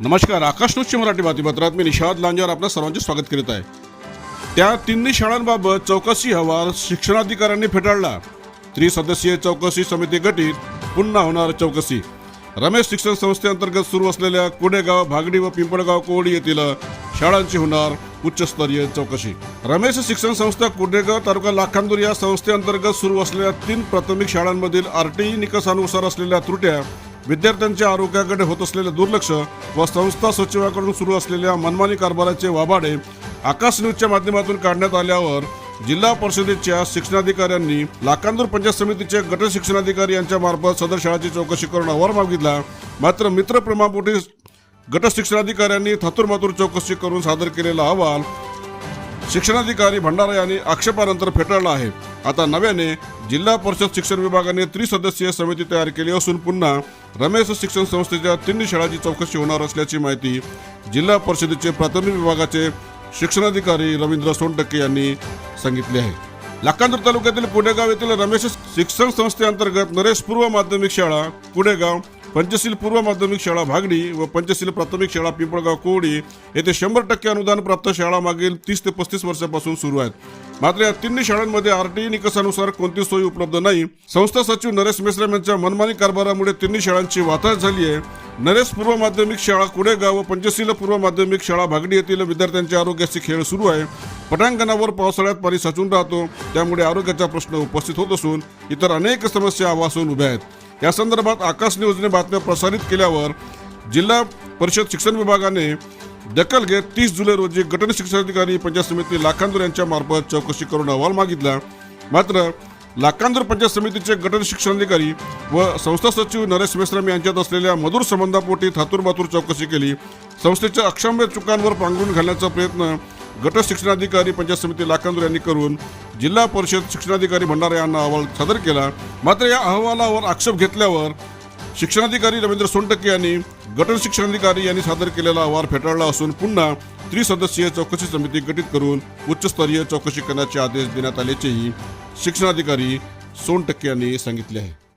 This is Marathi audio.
नमस्कार आकाश न्यूजची मराठी बातमीपत्रात मी निषाद लांजावर आपलं सर्वांचे स्वागत करीत आहे. त्या तिन्ही शाळांबाबत चौकशी अहवाल शिक्षणाधिकाऱ्यांनी फेटाळला. त्रिसदस्यीय चौकशी समिती गटीत पुन्हा होणार चौकशी. रमेश शिक्षण संस्थेअंतर्गत सुरू असलेल्या कुडेगाव भागडी व पिंपळगाव कोवडी येथील शाळांची होणार उच्चस्तरीय चौकशी. रमेश शिक्षण संस्था कुडेगाव तालुका लाखांदूर या संस्थेअंतर्गत सुरू असलेल्या तीन प्राथमिक शाळांमधील आरटीई निकषानुसार असलेल्या त्रुट्या विद्यार्थ्यांच्या आरोग्याकडे होत असलेले दुर्लक्ष व संस्था सचिवाकडून सुरू असलेल्या मनमानी कारभाराचे वाबाडे आकाश न्यूजच्या माध्यमातून काढण्यात आल्यावर जिल्हा परिषदेच्या शिक्षणाधिकाऱ्यांनी लाखांदूर पंचायत समितीचे गट शिक्षणाधिकारी यांच्या मार्फत सदर शाळाची चौकशी करून अहवाल मागितला. मात्र मित्रप्रमापोटी गट शिक्षणाधिकाऱ्यांनी थतुरमातूर चौकशी करून सादर केलेला अहवाल शिक्षणाधिकारी भंडारा यांनी आक्षेपानंतर फेटाळला आहे. आता नव्याने जिल्हा परिषद शिक्षण विभागाने त्रिसदस्यीय समिती तयार केली असून पुन्हा रमेश शिक्षण संस्थेच्या तिन्ही शाळांची चौकशी होणार असल्याची माहिती जिल्हा परिषदेचे प्राथमिक विभागाचे शिक्षणाधिकारी रवींद्र सोनटक्के यांनी सांगितले आहे. लाखांदूर तालुक्यातील पुणेगाव येथील रमेश शिक्षण संस्थेअंतर्गत नरेश पूर्व माध्यमिक शाळा पुणेगाव पंचशील पूर्व माध्यमिक शाळा भागडी व पंचशील प्राथमिक शाळा पिंपळगाव कोवडी येथे शंभर टक्के अनुदान प्राप्त शाळा मागील तीस ते पस्तीस वर्षापासून सुरू आहेत. मात्र या तिन्ही शाळांमध्ये आरटीई निकषानुसार कोणती सोयी उपलब्ध नाही. संस्था सचिव नरेश मेश्राम यांच्या मनमानी कारभारामुळे तिन्ही शाळांची वाताहत झाली आहे. नरेश पूर्व माध्यमिक शाळा कुडेगाव व पंचशील पूर्व माध्यमिक शाळा भागडी येथील विद्यार्थ्यांच्या आरोग्याची खेळ सुरू आहे. पटांगणावर पावसाळ्यात पाणी साचून राहतो. त्यामुळे आरोग्याचा प्रश्न उपस्थित होत असून इतर अनेक समस्या आवासून उभ्या आहेत. या संदर्भात आकाश न्यूजने बातम्या प्रसारित केल्यावर जिल्हा परिषद शिक्षण विभागाने दखल घेत तीस जुलै रोजी गटन शिक्षणाधिकारी पंचायत समिती लाखांदूर यांच्या मार्फत चौकशी करून अहवाल मागितला. मात्र लाखांदूर पंचायत समितीचे गटन शिक्षणाधिकारी व संस्था सचिव नरेश मेश्राम यांच्यात असलेल्या मधुर संबंधापोटी थातूरबातूर चौकशी केली. संस्थेच्या अक्षम्य चुकांवर पांघरून घालण्याचा प्रयत्न गट शिक्षणाधिकारी पंचायत समिती लाखांदूर यांनी करून जिल्हा परिषद शिक्षणाधिकारी भंडारा यांना अहवाल सादर केला. मात्र या अहवालावर आक्षेप घेतल्यावर शिक्षणाधिकारी रवींद्र सोनटक्के यांनी गट शिक्षणाधिकारी यांनी सादर केलेला अहवाल फेटाळला असून पुन्हा त्रिसदस्यीय चौकशी समिती गठीत करून उच्चस्तरीय चौकशी करण्याचे आदेश देण्यात आल्याचेही शिक्षणाधिकारी सोनटक्के यांनी सांगितले आहे.